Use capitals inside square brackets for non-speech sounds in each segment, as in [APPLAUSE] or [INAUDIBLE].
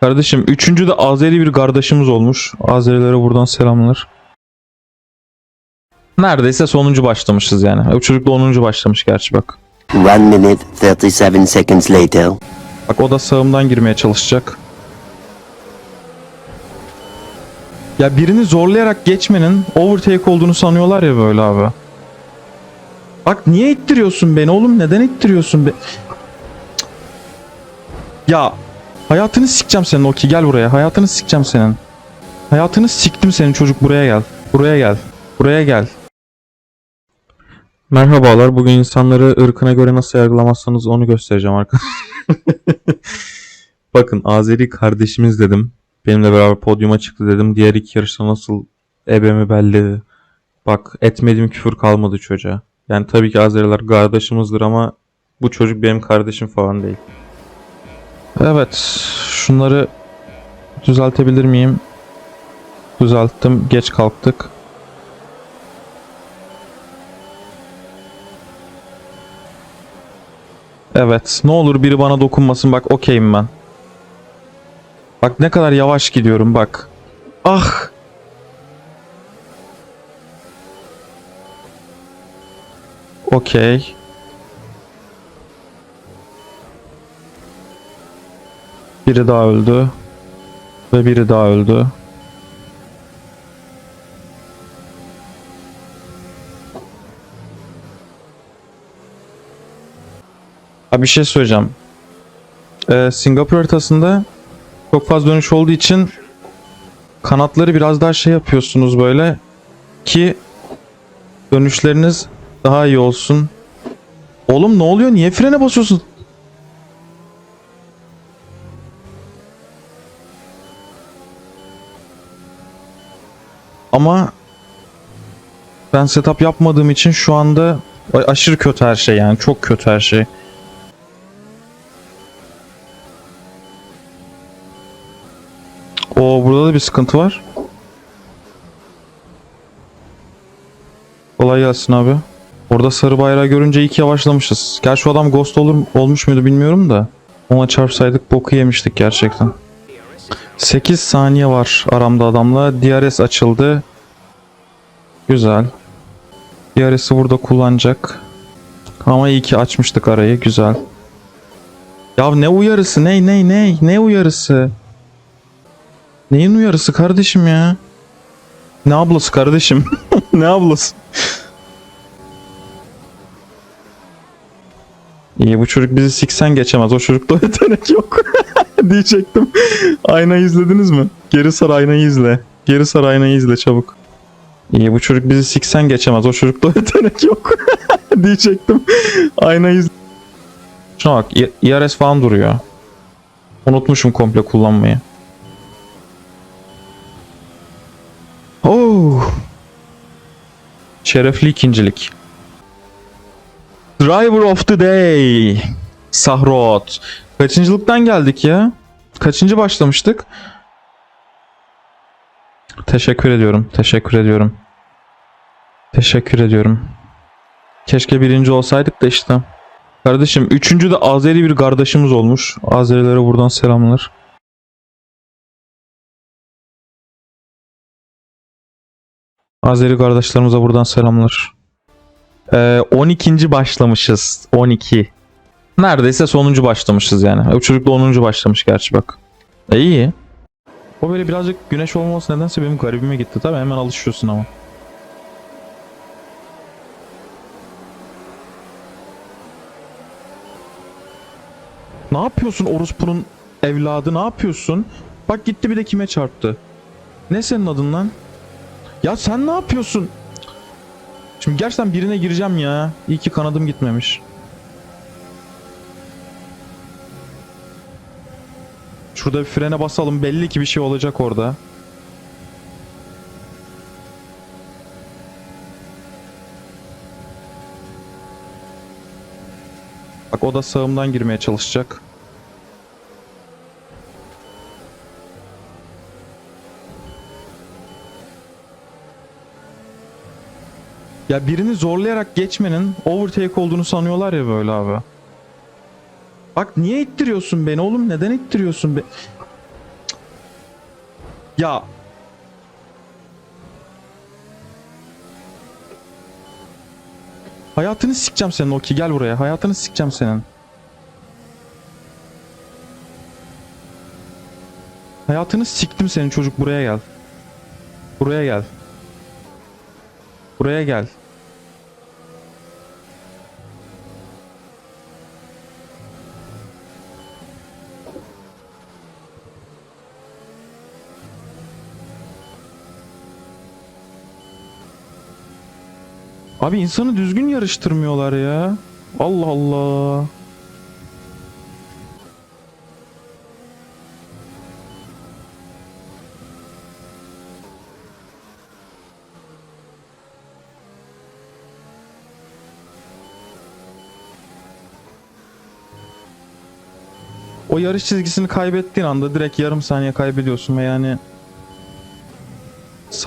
Kardeşim üçüncü de Azeri bir kardeşimiz olmuş. Azerilere buradan selamlar. Neredeyse sonuncu başlamışız yani. O çocuk da 10. başlamış gerçi bak. One minute, 37 seconds later. Bak o da sağımdan girmeye çalışacak. Ya birini zorlayarak geçmenin overtake olduğunu sanıyorlar ya böyle abi. Bak niye ittiriyorsun beni oğlum? Neden ittiriyorsun be? Ya hayatını sikeceğim senin Oki gel buraya. Hayatını sikeceğim senin. Hayatını siktim senin çocuk buraya gel. Buraya gel. Buraya gel. Merhabalar. Bugün insanları ırkına göre nasıl yargılamazsanız onu göstereceğim arkadaşlar. [LAUGHS] Bakın Azeri kardeşimiz dedim. Benimle beraber podyuma çıktı dedim. Diğer iki yarışta nasıl ebemi belli. Bak etmediğim küfür kalmadı çocuğa. Yani tabii ki Azeriler kardeşimizdir ama bu çocuk benim kardeşim falan değil. Evet. Şunları düzeltebilir miyim? Düzelttim. Geç kalktık. Evet. Ne olur biri bana dokunmasın. Bak okeyim ben. Bak ne kadar yavaş gidiyorum bak. Ah. Okey. Biri daha öldü. Ve biri daha öldü. Abi bir şey söyleyeceğim. Ee, Singapur haritasında çok fazla dönüş olduğu için kanatları biraz daha şey yapıyorsunuz böyle ki dönüşleriniz daha iyi olsun. Oğlum ne oluyor? Niye frene basıyorsun? Ama ben setup yapmadığım için şu anda aşırı kötü her şey yani çok kötü her şey. O burada da bir sıkıntı var. Kolay gelsin abi. Orada sarı bayrağı görünce ilk yavaşlamışız. Gerçi o adam ghost olur olmuş muydu bilmiyorum da. Ona çarpsaydık boku yemiştik gerçekten. 8 saniye var aramda adamla. DRS açıldı. Güzel. DRS'i burada kullanacak. Ama iyi ki açmıştık arayı. Güzel. Ya ne uyarısı? Ne ne ne? Ne uyarısı? Neyin uyarısı kardeşim ya? Ne ablası kardeşim? [LAUGHS] ne ablası? İyi bu çocuk bizi siksen geçemez. O çocukta [LAUGHS] yetenek yok. [LAUGHS] Diyecektim. Aynayı izlediniz mi? Geri sar aynayı izle. Geri sar aynayı izle çabuk. İyi bu çocuk bizi siksen geçemez. O çocukta [LAUGHS] yetenek yok. [LAUGHS] Diyecektim. Aynayı izle. Şuna bak. IRS falan duruyor. Unutmuşum komple kullanmayı. Oh. Şerefli ikincilik. Driver of the Day. Sahrot. Kaçıncılıktan geldik ya? Kaçıncı başlamıştık? Teşekkür ediyorum. Teşekkür ediyorum. Teşekkür ediyorum. Keşke birinci olsaydık da işte. Kardeşim üçüncü de Azeri bir kardeşimiz olmuş. Azerilere buradan selamlar. Azeri kardeşlerimize buradan selamlar. Ee, 12. başlamışız. 12. Neredeyse sonuncu başlamışız yani. O çocuk da 10. başlamış gerçi bak. E iyi. O böyle birazcık güneş olmaması nedense benim garibime gitti. Tabii hemen alışıyorsun ama. Ne yapıyorsun orospunun evladı ne yapıyorsun? Bak gitti bir de kime çarptı. Ne senin adın lan? Ya sen ne yapıyorsun? Şimdi gerçekten birine gireceğim ya. İyi ki kanadım gitmemiş. Şurada bir frene basalım. Belli ki bir şey olacak orada. Bak o da sağımdan girmeye çalışacak. Ya birini zorlayarak geçmenin overtake olduğunu sanıyorlar ya böyle abi. Bak niye ittiriyorsun beni oğlum? Neden ittiriyorsun beni? Ya. Hayatını sikeceğim senin Oki gel buraya. Hayatını sikeceğim senin. Hayatını siktim senin çocuk buraya gel. Buraya gel. Buraya gel. Abi insanı düzgün yarıştırmıyorlar ya. Allah Allah. O yarış çizgisini kaybettiğin anda direkt yarım saniye kaybediyorsun ve yani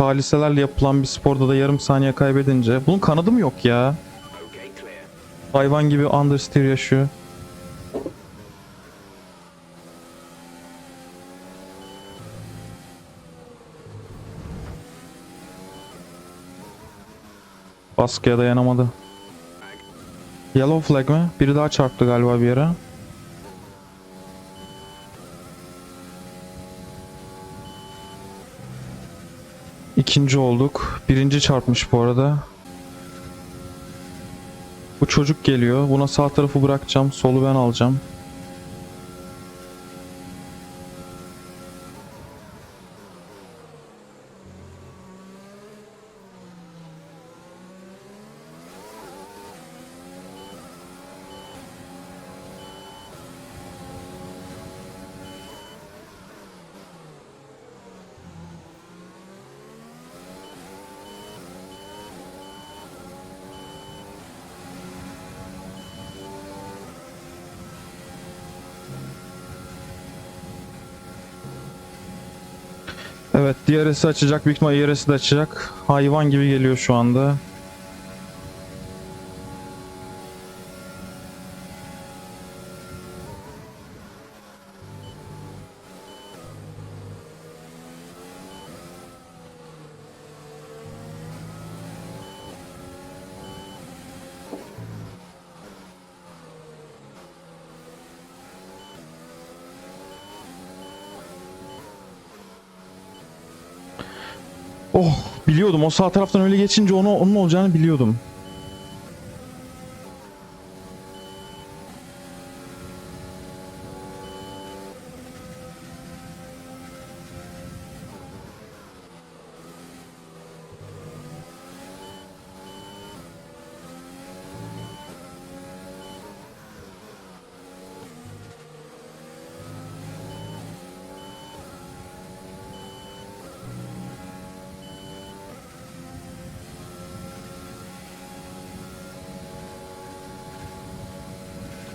saliselerle yapılan bir sporda da yarım saniye kaybedince bunun kanadı mı yok ya? Hayvan gibi understeer yaşıyor. Baskıya dayanamadı. Yellow flag mi? Biri daha çarptı galiba bir yere. İkinci olduk. Birinci çarpmış bu arada. Bu çocuk geliyor. Buna sağ tarafı bırakacağım. Solu ben alacağım. Evet DRS'i açacak. Büyük ihtimal IRS'i de açacak. Hayvan gibi geliyor şu anda. Oh biliyordum o sağ taraftan öyle geçince onu onun olacağını biliyordum.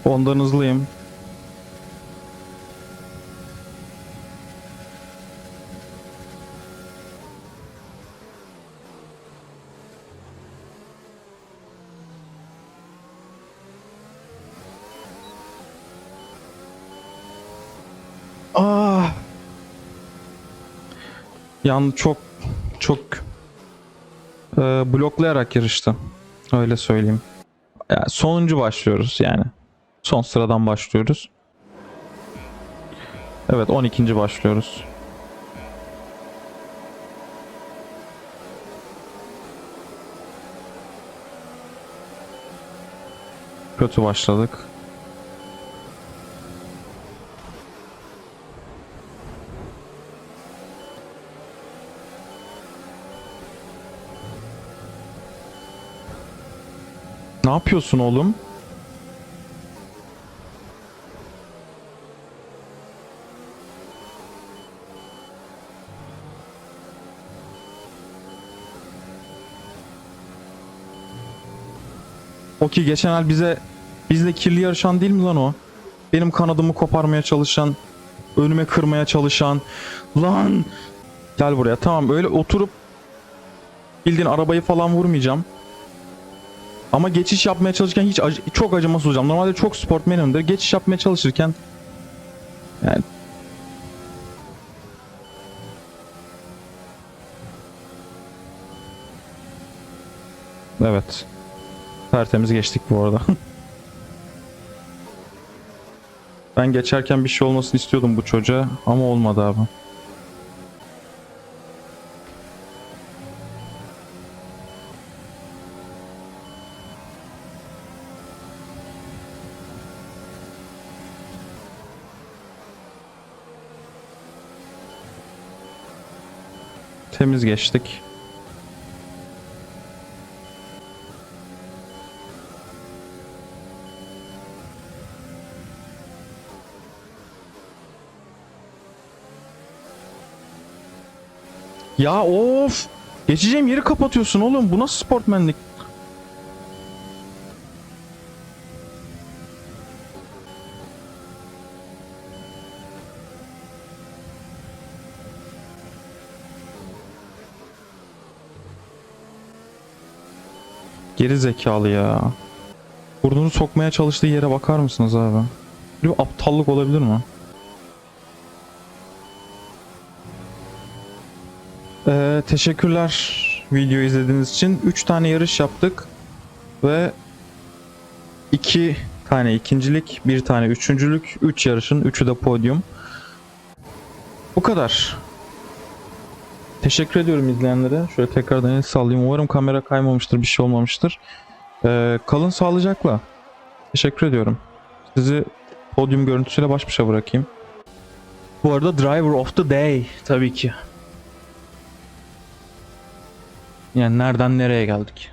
Ondan hızlıyım. Ah. Yani çok çok e, bloklayarak yarıştı. Öyle söyleyeyim. Yani sonuncu başlıyoruz yani. Son sıradan başlıyoruz. Evet 12. başlıyoruz. Kötü başladık. Ne yapıyorsun oğlum? Oki geçen el bize bizle kirli yarışan değil mi lan o? Benim kanadımı koparmaya çalışan, önüme kırmaya çalışan. Lan gel buraya. Tamam öyle oturup bildiğin arabayı falan vurmayacağım. Ama geçiş yapmaya çalışırken hiç acı, çok acımasız olacağım. Normalde çok sportmenimdir. Geçiş yapmaya çalışırken yani Evet. Tertemiz geçtik bu arada. [LAUGHS] ben geçerken bir şey olmasını istiyordum bu çocuğa ama olmadı abi. Temiz geçtik. Ya of! Geçeceğim yeri kapatıyorsun oğlum. Bu nasıl sportmenlik? Geri zekalı ya. Burnunu sokmaya çalıştığı yere bakar mısınız abi? Bir aptallık olabilir mi? Ee, teşekkürler video izlediğiniz için. 3 tane yarış yaptık ve 2 tane ikincilik, 1 tane üçüncülük, 3 yarışın 3'ü de podyum. Bu kadar. Teşekkür ediyorum izleyenlere. Şöyle tekrardan el sallayayım. Umarım kamera kaymamıştır, bir şey olmamıştır. Ee, kalın sağlıcakla. Teşekkür ediyorum. Sizi podyum görüntüsüyle baş başa bırakayım. Bu arada Driver of the Day tabii ki. Yani nereden nereye geldik?